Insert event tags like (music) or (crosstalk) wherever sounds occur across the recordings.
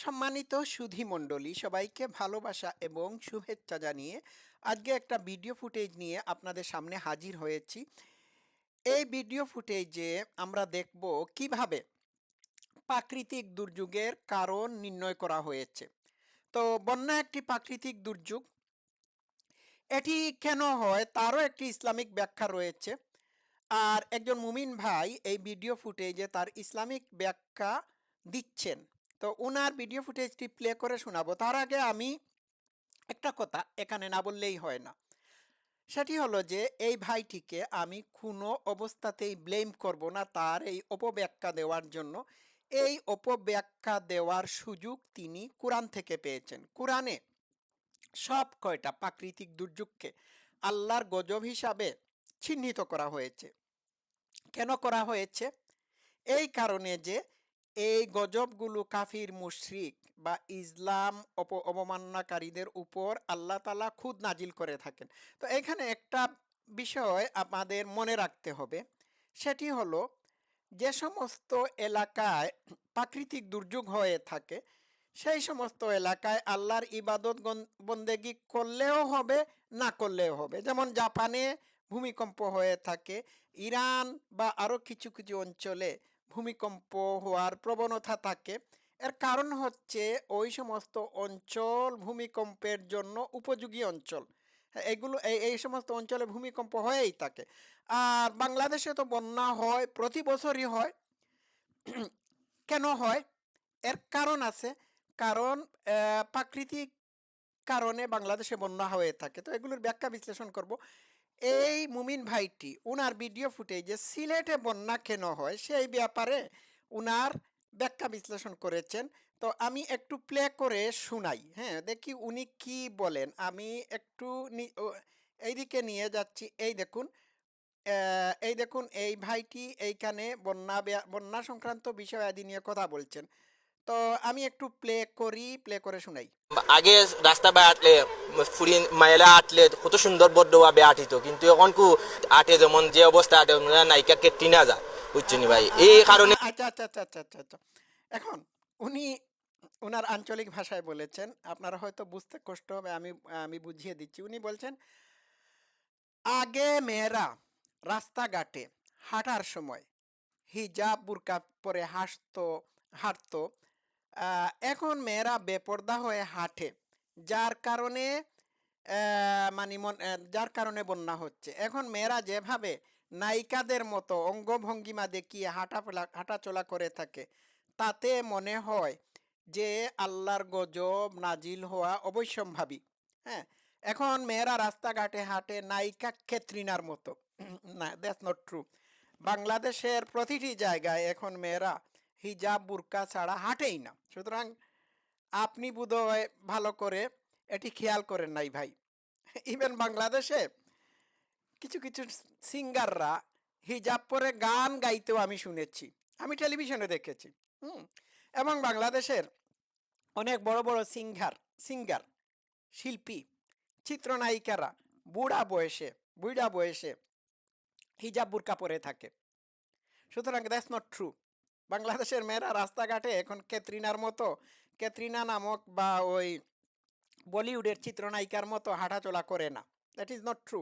সম্মানিত সুধী মণ্ডলী, সবাইকে ভালোবাসা এবং শুভেচ্ছা জানিয়ে আজকে একটা ভিডিও ফুটেজ নিয়ে আপনাদের সামনে হাজির হয়েছি। এই ভিডিও ফুটেজে আমরা দেখব কীভাবে প্রাকৃতিক দুর্যোগের কারণ নির্ণয় করা হয়েছে। তো বন্যা একটি প্রাকৃতিক দুর্যোগ। এটি কেন হয় তারও একটি ইসলামিক ব্যাখ্যা রয়েছে। আর একজন মুমিন ভাই এই ভিডিও ফুটেজে তার ইসলামিক ব্যাখ্যা দিচ্ছেন। তো ওনার ভিডিও ফুটেজটি প্লে করে শোনাবো। তার আগে আমি একটা কথা এখানে না বললেই হয় না। সেটি হলো যে, এই ভাইটিকে আমি কোনো অবস্থাতেই ব্লেম করব না তার এই অপব্যাখ্যা দেওয়ার জন্য। এই অপব্যাখ্যা দেওয়ার সুযোগ তিনি কোরআন থেকে পেয়েছেন। কোরআনে সব কয়টা প্রাকৃতিক দুর্যোগকে আল্লাহর গজব হিসাবে চিহ্নিত করা হয়েছে। কেন করা হয়েছে? এই কারণে যে এই গজবগুলো কাফির, মুশরিক বা ইসলাম অপ, অবমাননাকারীদের উপর আল্লাহ তালা খুদ নাজিল করে থাকেন। তো এখানে একটা বিষয় আমাদের মনে রাখতে হবে। সেটি হলো যে সমস্ত এলাকায় প্রাকৃতিক দুর্যোগ হয়ে থাকে, সেই সমস্ত এলাকায় আল্লাহর ইবাদত বন্দেগি করলেও হবে, না করলেও হবে। যেমন জাপানে ভূমিকম্প হয়ে থাকে, ইরান বা আরও কিছু কিছু অঞ্চলে ভূমিকম্প হওয়ার প্রবণতা থাকে। এর কারণ হচ্ছে ওই সমস্ত অঞ্চল ভূমিকম্পের জন্য উপযোগী অঞ্চল। হ্যাঁ, এগুলো এই এই সমস্ত অঞ্চলে ভূমিকম্প হয়েই থাকে। আর বাংলাদেশে তো বন্যা হয় প্রতি বছরই হয়। কেন হয়? এর কারণ আছে। কারণ প্রাকৃতিক কারণে বাংলাদেশে বন্যা হয়ে থাকে। তো এগুলোর ব্যাখ্যা বিশ্লেষণ করব। এই মুমিন ভাইটি উনার ভিডিও ফুটেজে সিলেটে বন্যা কেন হয় সেই ব্যাপারে উনার ব্যাখ্যা বিশ্লেষণ করেছেন। তো আমি একটু প্লে করে শুনাই। হ্যাঁ দেখি উনি কি বলেন। আমি একটু এইদিকে নিয়ে যাচ্ছি। এই দেখুন এই দেখুন, এই ভাইটি এইখানে বন্যা বন্যা সংক্রান্ত বিষয় আদি নিয়ে কথা বলছেন। তো আমি একটু প্লে করি প্লে করে শুনাই। আগে রাস্তা বাই আটলে ফুরি মাইলা আটলে কত সুন্দর বড্ড ভাবে আটিত কিন্তু এখন কু আটে যেমন যে অবস্থা আটে নায়িকা কেটে না যায়। বুঝছেনি ভাই? এই কারণে আচ্ছা আচ্ছা আচ্ছা আচ্ছা আচ্ছা আচ্ছা। এখন উনি ওনার আঞ্চলিক ভাষায় বলেছেন আপনারা হয়তো বুঝতে কষ্ট হবে আমি আমি বুঝিয়ে দিচ্ছি। উনি বলছেন আগে মেয়েরা রাস্তাঘাটে হাঁটার সময় হিজাব বুরকা পরে হাসতো হাঁটতো এখন মেয়েরা বেপর্দা হয়ে হাঁটে, যার কারণে মানে মন- যার কারণে বন্যা হচ্ছে। এখন মেয়েরা যেভাবে নায়িকাদের মতো অঙ্গভঙ্গিমা দেখিয়ে হাঁটা হাঁটাচলা করে থাকে, তাতে মনে হয় যে আল্লাহর গজব নাজিল হওয়া অবশ্যম্ভাবী। হ্যাঁ এখন মেয়েরা রাস্তাঘাটে হাঁটে নায়িকা ক্ষেত্রিনার মতো। (clears throat) না দ্যাটস নট ট্রু বাংলাদেশের প্রতিটি জায়গায় এখন মেয়েরা হিজাব, বুরকা ছাড়া হাঁটেই না। সুতরাং আপনি বোধহয় ভালো করে এটি খেয়াল করেন নাই ভাই। ইভেন বাংলাদেশে কিছু কিছু সিঙ্গাররা হিজাব পরে গান গাইতেও আমি শুনেছি, আমি টেলিভিশনে দেখেছি, হুম, এবং বাংলাদেশের অনেক বড় বড় সিঙ্গার সিঙ্গার, শিল্পী, চিত্রনায়িকারা বুড়া বয়সে বুড়া বয়সে হিজাব, বুরকা পরে থাকে। সুতরাং দ্যাটস নট ট্রু বাংলাদেশের মেয়েরা রাস্তাঘাটে এখন ক্যাথরিনার মতো ক্যাথরিনা নামক বা ওই বলিউডের চিত্রনায়িকার মতো হাঁটাচলা করে না। দ্যাট ইজ নট ট্রু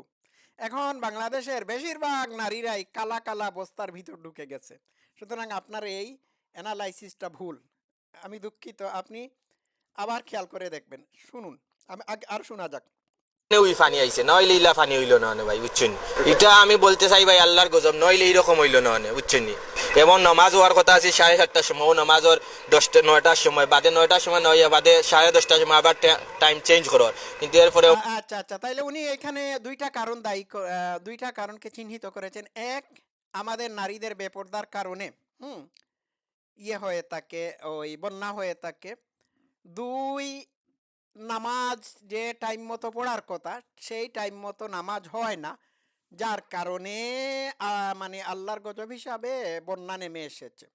এখন বাংলাদেশের বেশিরভাগ নারীরাই কালা কালা বস্তার ভিতর ঢুকে গেছে। সুতরাং আপনার এই অ্যানালাইসিসটা ভুল। আমি দুঃখিত, আপনি আবার খেয়াল করে দেখবেন। শুনুন, আমি আর শোনা যাক। ওই ফানি আইছে, নইলে ইলা ফানি হইল না ভাই, বুঝছেন? এটা আমি বলতে চাই ভাই, আল্লাহর গজব, নইলে এইরকম হইল না বুঝছেন এমন নমাজ হওয়ার কথা আছে, সাড়ে সাতটার সময়। ও নমাজের দশটা, নয়টার সময়, বাদে নয়টার সময় নয় বাদে সাড়ে দশটার সময় আবার টাইম চেঞ্জ করার কিন্তু এরপরে আচ্ছা আচ্ছা তাইলে উনি এখানে দুইটা কারণ দায়ী দুইটা কারণকে চিহ্নিত করেছেন। এক, আমাদের নারীদের বেপর্দার কারণে, হুম ইয়ে হয়ে থাকে, ওই বন্যা হয়ে থাকে। দুই, নামাজ যে টাইম মতো পড়ার কথা, সেই টাইম মতো নামাজ হয় না। যার কারণে মানে আল্লাহর গজব হিসাবে বন্যা নেমে এসেছে।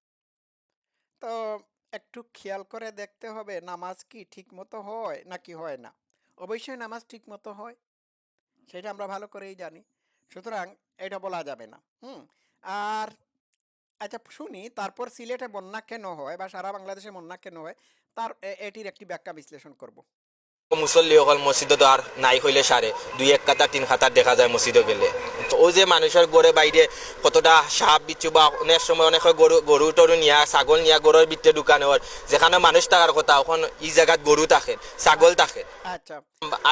তো একটু খেয়াল করে দেখতে হবে, নামাজ কি ঠিক মতো হয় নাকি হয় না? অবশ্যই নামাজ ঠিক মতো হয়, সেটা আমরা ভালো করেই জানি। সুতরাং এটা বলা যাবে না, হুম? আর আচ্ছা শুনি, তারপর সিলেটে বন্যা কেন হয় বা সারা বাংলাদেশে বন্যা কেন হয়? তার এটির একটি ব্যাখ্যা বিশ্লেষণ করব। মুসল্লি অকল মসজিদত আর নাই হইলে সারে। দুই এক কাতা তিন খাতার দেখা যায় মসজিদে গেলে। তো ওই যে মানুষের গড়ে বাইরে কতটা সাপ বিচ্ছু বা অনেক সময় অনেক গরু গরু টরু নিয়া ছাগল নিয়া গরুর ভিতরে হয়। যেখানে মানুষ থাকার কথা ওখান ই জায়গাত গরু থাকে ছাগল থাকে। আচ্ছা।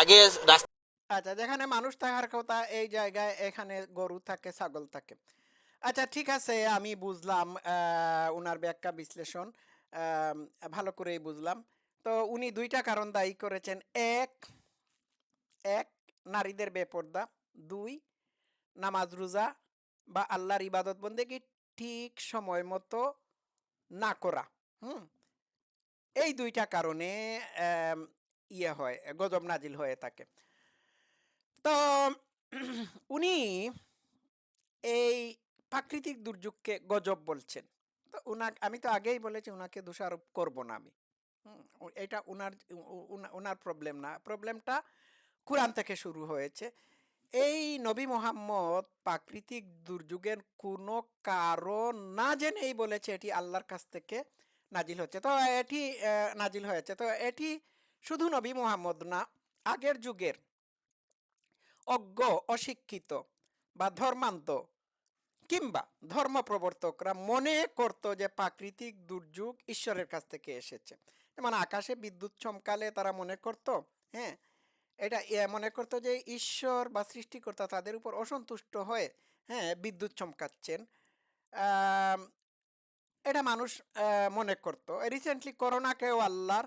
আগে রাস্তা আচ্ছা যেখানে মানুষ থাকার কথা এই জায়গায় এখানে গরু থাকে ছাগল থাকে। আচ্ছা ঠিক আছে আমি বুঝলাম আহ, উনার ব্যাখ্যা বিশ্লেষণ। ভালো করেই বুঝলাম। তো উনি দুইটা কারণ দায়ী করেছেন। এক এক, নারীদের বেপর্দা। দুই, নামাজ রোজা বা আল্লাহর ইবাদত বন্দেগি ঠিক সময় মতো না করা। হুম? এই দুইটা কারণে ইয়ে হয়, গজব নাজিল হয়ে থাকে। তো উনি এই প্রাকৃতিক দুর্যোগকে গজব বলছেন। তো উনাকে, আমি তো আগেই বলেছি, উনাকে দোষারোপ করব না আমি। এটা উনা- উনার প্রবলেম না। প্রবলেমটা কোরআন থেকে শুরু হয়েছে। এই নবী মোহাম্মদ প্রাকৃতিক দুর্যোগের কোনো কারণ না জেনেই বলেছে এটি আল্লাহর কাছ থেকে নাজিল হচ্ছে। তো এটি নাজিল হয়েছে। তো এটি শুধু নবী মোহাম্মদ না, আগের যুগের অজ্ঞ, অশিক্ষিত বা ধর্মান্ত কিংবা ধর্ম প্রবর্তকরা মনে করত যে প্রাকৃতিক দুর্যোগ ঈশ্বরের কাছ থেকে এসেছে। যেমন আকাশে বিদ্যুৎ চমকালে তারা মনে করত হ্যাঁ এটা মনে করতো যে ঈশ্বর বা সৃষ্টিকর্তা তাদের উপর অসন্তুষ্ট হয়ে হ্যাঁ বিদ্যুৎ চমকাচ্ছেন। এটা মানুষ মনে করত। রিসেন্টলি করোনাকেও আল্লাহর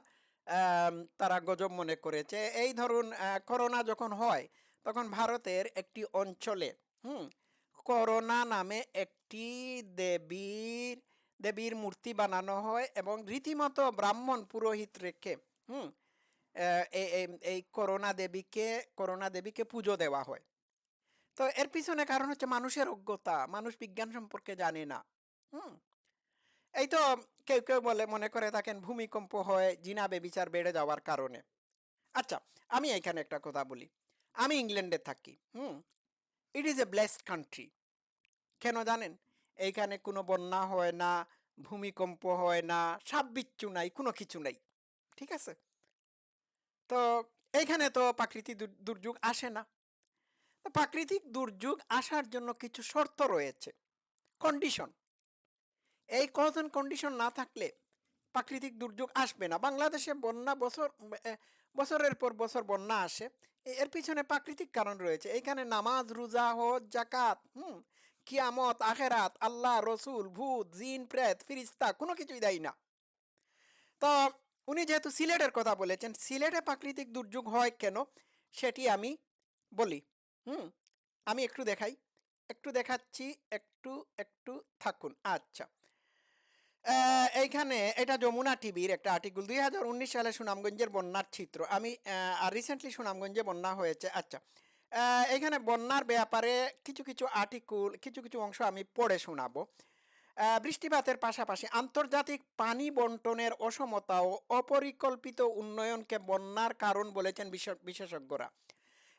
তারা গজব মনে করেছে। এই ধরুন করোনা যখন হয়, তখন ভারতের একটি অঞ্চলে, হুম, করোনা নামে একটি দেবীর দেবীর মূর্তি বানানো হয় এবং রীতিমতো ব্রাহ্মণ পুরোহিত রেখে, হুম এই করোনা দেবীকে করোনা দেবীকে পুজো দেওয়া হয়। তো এর পিছনে কারণ হচ্ছে মানুষের অজ্ঞতা, মানুষ বিজ্ঞান সম্পর্কে জানে না, হুম। এই তো কেউ কেউ বলে, মনে করে থাকেন ভূমিকম্প হয়, জিনা বেবিচার বেড়ে যাওয়ার কারণে। আচ্ছা আমি এখানে একটা কথা বলি। আমি ইংল্যান্ডে থাকি, হুম। It is a blessed country কেন জানেন? এইখানে কোনো বন্যা হয় না, ভূমিকম্প হয় না, সাপ বিচ্ছু নাই, কোনো কিছু নাই, ঠিক আছে? তো এইখানে তো প্রাকৃতিক দুর্যোগ আসে না। তো প্রাকৃতিক দুর্যোগ আসার জন্য কিছু শর্ত রয়েছে কন্ডিশন এই কজন কন্ডিশন না থাকলে প্রাকৃতিক দুর্যোগ আসবে না। বাংলাদেশে বন্যা বছর বছরের পর বছর বন্যা আসে। এর পিছনে প্রাকৃতিক কারণ রয়েছে। এখানে নামাজ, রোজা, হজ জাকাত হুম কিয়ামত, আখেরাত, আল্লাহ, রসুল, ভূত, জিন, প্রেত, ফিরিস্তা, কোনো কিছুই দেয় না। তো উনি যেহেতু সিলেটের কথা বলেছেন, সিলেটে প্রাকৃতিক দুর্যোগ হয় কেন? সেটি আমি বলি। হুম, আমি একটু দেখাই। একটু দেখাচ্ছি, একটু একটু থাকুন। আচ্ছা। এইখানে এটা যমুনা টিভির একটা আর্টিকেল, দুই হাজার উনিশ সালে সুনামগঞ্জের বন্যার চিত্র। আমি আর রিসেন্টলি সুনামগঞ্জে বন্যা হয়েছে। আচ্ছা। আহ, এইখানে বন্যার ব্যাপারে কিছু কিছু আর্টিকুল কিছু কিছু অংশ আমি পড়ে শোনাবো। বৃষ্টিপাতের পাশাপাশি আন্তর্জাতিক পানি বন্টনের অসমতা ও অপরিকল্পিত উন্নয়নকে বন্যার কারণ বলেছেন বিশেষ- বিশেষজ্ঞরা।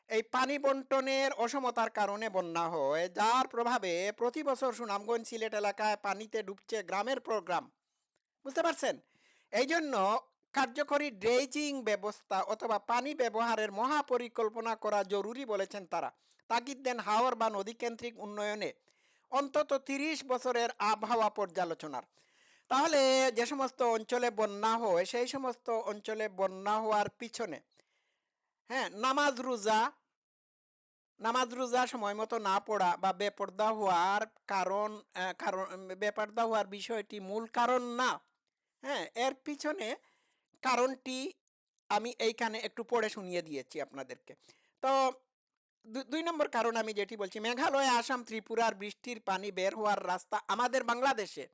এই পানি বন্টনের অসমতার কারণে বন্যা হয় যার প্রভাবে প্রতি বছর সুনামগঞ্জ সিলেট এলাকায় পানিতে ডুবছে গ্রামের প্রোগ্রাম। বুঝতে পারছেন? এই জন্য কার্যকরী ড্রেজিং ব্যবস্থা অথবা পানি ব্যবহারের মহাপরিকল্পনা করা জরুরি বলেছেন তারা। তাগিদ দেন হাওর বা নদীকেন্দ্রিক উন্নয়নে অন্তত তিরিশ বছরের আবহাওয়া পর্যালোচনার। তাহলে যে সমস্ত অঞ্চলে বন্যা হয়, সেই সমস্ত অঞ্চলে বন্যা হওয়ার পিছনে হ্যাঁ নামাজ রোজা নামাজ রোজা সময় মতো না পড়া বা বেপর্দা হওয়ার কারণ কারণ বেপর্দা হওয়ার বিষয়টি মূল কারণ না। হ্যাঁ এর পিছনে কারণটি আমি এইখানে একটু পড়ে শুনিয়ে দিয়েছি আপনাদেরকে। তো দুই নম্বর কারণ আমি যেটি বলছি, মেঘালয়, আসাম, ত্রিপুরার বৃষ্টির পানি বের হওয়ার রাস্তা আমাদের বাংলাদেশে।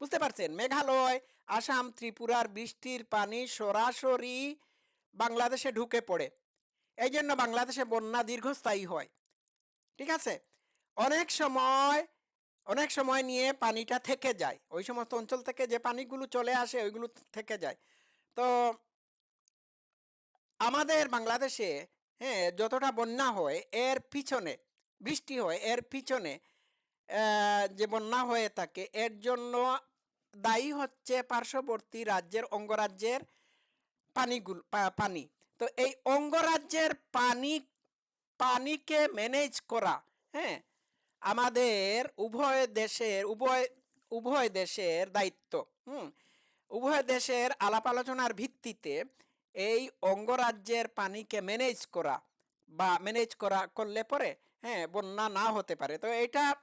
বুঝতে পারছেন? মেঘালয়, আসাম, ত্রিপুরার বৃষ্টির পানি সরাসরি বাংলাদেশে ঢুকে পড়ে। এই জন্য বাংলাদেশে বন্যা দীর্ঘস্থায়ী হয়। ঠিক আছে? অনেক সময় অনেক সময় নিয়ে পানিটা থেকে যায়। ওই সমস্ত অঞ্চল থেকে যে পানিগুলো চলে আসে, ওইগুলো থেকে যায়। তো আমাদের বাংলাদেশে হ্যাঁ যতটা বন্যা হয়, এর পিছনে, বৃষ্টি হয়, এর পিছনে যে বন্যা হয়ে থাকে, এর জন্য দায়ী হচ্ছে পার্শ্ববর্তী রাজ্যের অঙ্গরাজ্যের পানিগুলো পানি। তো এই অঙ্গরাজ্যের পানি, পানিকে ম্যানেজ করা হ্যাঁ আমাদের উভয় দেশের, উভয় উভয় দেশের দায়িত্ব, হুম। উভয় দেশের আলাপ আলোচনার ভিত্তিতে এই অঙ্গরাজ্যের পানিকে ম্যানেজ করা বা ম্যানেজ করা করলে পরে হ্যাঁ বন্যা না হতে পারে। তো এটা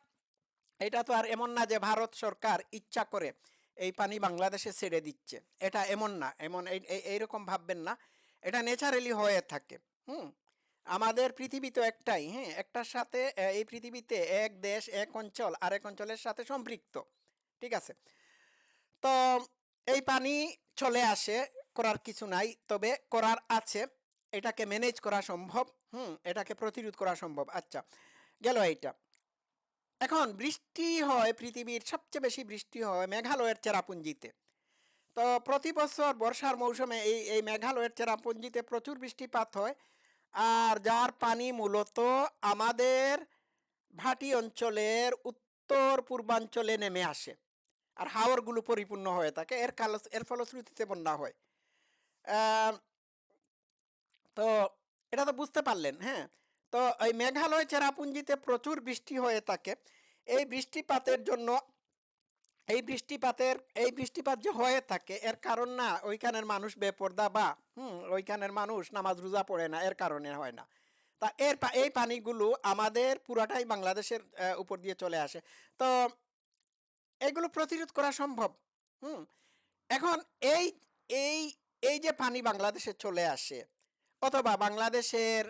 এটা তো আর এমন না যে ভারত সরকার ইচ্ছা করে এই পানি বাংলাদেশে ছেড়ে দিচ্ছে। এটা এমন না, এমন এই- এই- এইরকম ভাববেন না। এটা ন্যাচারালি হয়ে থাকে, হুম? আমাদের পৃথিবী তো একটাই হ্যাঁ একটার সাথে এই পৃথিবীতে এক দেশ, এক অঞ্চল, আরেক অঞ্চলের সাথে সম্পৃক্ত, ঠিক আছে? তো এই পানি চলে আসে, করার কিছু নাই। তবে করার আছে। এটাকে ম্যানেজ করা সম্ভব। হুম, এটাকে প্রতিরোধ করা সম্ভব। আচ্ছা গেল এইটা। এখন বৃষ্টি হয় পৃথিবীর সবচেয়ে বেশি বৃষ্টি হয় মেঘালয়ের চেরাপুঞ্জিতে। তো প্রতি বছর বর্ষার মৌসুমে এই এই মেঘালয়ের চেরাপুঞ্জিতে প্রচুর বৃষ্টিপাত হয়। আর যার পানি মূলত আমাদের ভাটি অঞ্চলের উত্তর পূর্বাঞ্চলে নেমে আসে। আর হাওরগুলো পরিপূর্ণ হয়ে থাকে। এর কাল এর ফলশ্রুতিতে বন্যা হয়। তো এটা তো বুঝতে পারলেন হ্যাঁ? তো এই মেঘালয় চেরাপুঞ্জিতে প্রচুর বৃষ্টি হয়ে থাকে। এই বৃষ্টিপাতের জন্য, এই বৃষ্টিপাতের, এই বৃষ্টিপাত যে হয়ে থাকে, এর কারণ না, ওইখানের মানুষ বেপর্দা বা, হুম, ওইখানের মানুষ নামাজ রোজা পড়ে না, এর কারণে হয় না। তা এর এই পানিগুলো আমাদের পুরাটাই বাংলাদেশের উপর দিয়ে চলে আসে। তো এগুলো প্রতিরোধ করা সম্ভব। হুম? এখন এই এই এই যে পানি বাংলাদেশে চলে আসে অথবা বাংলাদেশের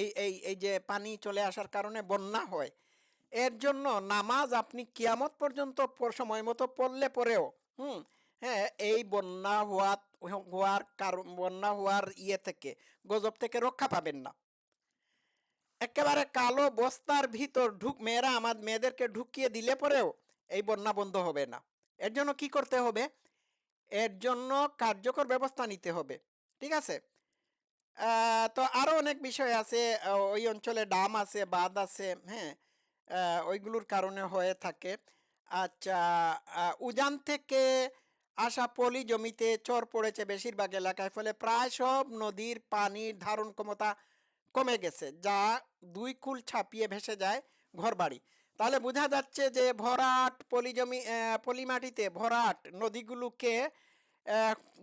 এই এই এই যে পানি চলে আসার কারণে বন্যা হয়, এর জন্য নামাজ আপনি কিয়ামত পর্যন্ত সময় মতো পড়লে পরেও, হুম? হ্যাঁ এই বন্যা হওয়া, হওয়ার কারণ বন্যা হওয়ার ইয়ে থেকে, গজব থেকে রক্ষা পাবেন না। একেবারে কালো বস্তার ভিতর ঢুক, মেয়েরা আমার মেয়েদেরকে ঢুকিয়ে দিলে পরেও এই বন্যা বন্ধ হবে না। এর জন্য কি করতে হবে? এর জন্য কার্যকর ব্যবস্থা নিতে হবে। ঠিক আছে? তো আরও অনেক বিষয় আছে। ওই অঞ্চলে ডাম আছে, বাঁধ আছে হ্যাঁ? ওইগুলোর কারণে হয়ে থাকে। আচ্ছা উজান থেকে আসা পলি জমিতে চর পড়েছে বেশিরভাগ এলাকায়, ফলে প্রায় সব নদীর পানির ধারণ ক্ষমতা কমে গেছে, যা দুই কুল ছাপিয়ে ভেসে যায় ঘরবাড়ি। তাহলে বোঝা যাচ্ছে যে ভরাট পলি জমি আহ, পলি মাটিতে ভরাট নদীগুলোকে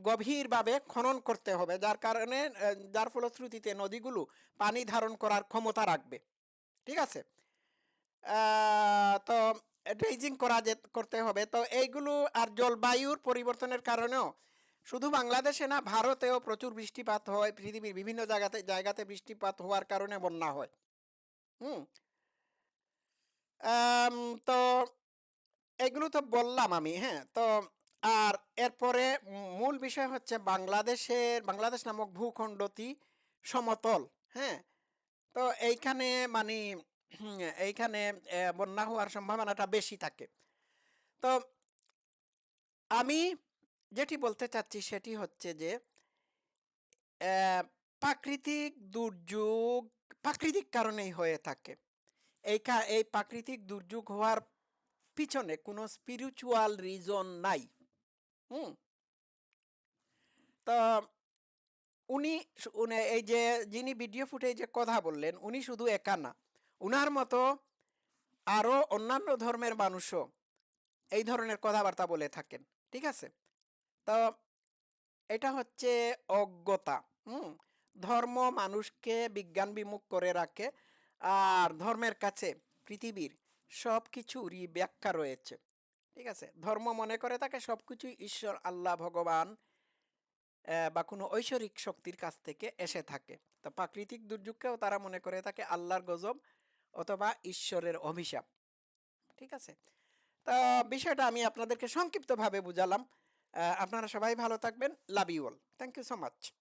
গভীরভাবে খনন করতে হবে। যার কারণে যার ফলশ্রুতিতে নদীগুলো পানি ধারণ করার ক্ষমতা রাখবে। ঠিক আছে? তো ড্রেজিং করা যে করতে হবে। তো এইগুলো আর জলবায়ুর পরিবর্তনের কারণেও শুধু বাংলাদেশে না ভারতেও প্রচুর বৃষ্টিপাত হয়। পৃথিবীর বিভিন্ন জায়গাতে জায়গাতে বৃষ্টিপাত হওয়ার কারণে বন্যা হয়। হুম? তো এগুলো তো বললাম আমি হ্যাঁ? তো আর এরপরে মূল বিষয় হচ্ছে বাংলাদেশের, বাংলাদেশ নামক ভূখণ্ডটি সমতল হ্যাঁ? তো এইখানে মানে এইখানে বন্যা হওয়ার সম্ভাবনাটা বেশি থাকে। তো আমি যেটি বলতে চাচ্ছি সেটি হচ্ছে যে প্রাকৃতিক দুর্যোগ প্রাকৃতিক কারণেই হয়ে থাকে। এই এই প্রাকৃতিক দুর্যোগ হওয়ার পিছনে কোনো স্পিরিচুয়াল রিজন নাই। হুম। তো উনি এই যে, যিনি ভিডিও ফুটেজে কথা বললেন, উনি শুধু একা না। উনার মতো আরও অন্যান্য ধর্মের মানুষও এই ধরনের কথাবার্তা বলে থাকেন, ঠিক আছে? তো এটা হচ্ছে অজ্ঞতা, হুম। ধর্ম মানুষকে বিজ্ঞান বিমুখ করে রাখে আর ধর্মের কাছে পৃথিবীর সব কিছুরই ব্যাখ্যা রয়েছে। ঠিক আছে? ধর্ম মনে করে থাকে সব কিছুই ঈশ্বর, আল্লাহ, ভগবান বা কোনো ঐশ্বরিক শক্তির কাছ থেকে এসে থাকে। তো প্রাকৃতিক দুর্যোগকেও তারা মনে করে থাকে আল্লাহর গজব অথবা ঈশ্বরের অভিশাপ। ঠিক আছে? তো বিষয়টা আমি আপনাদেরকে সংক্ষিপ্তভাবে বুঝালাম। আপনারা সবাই ভালো থাকবেন। Love you all. Thank you so much.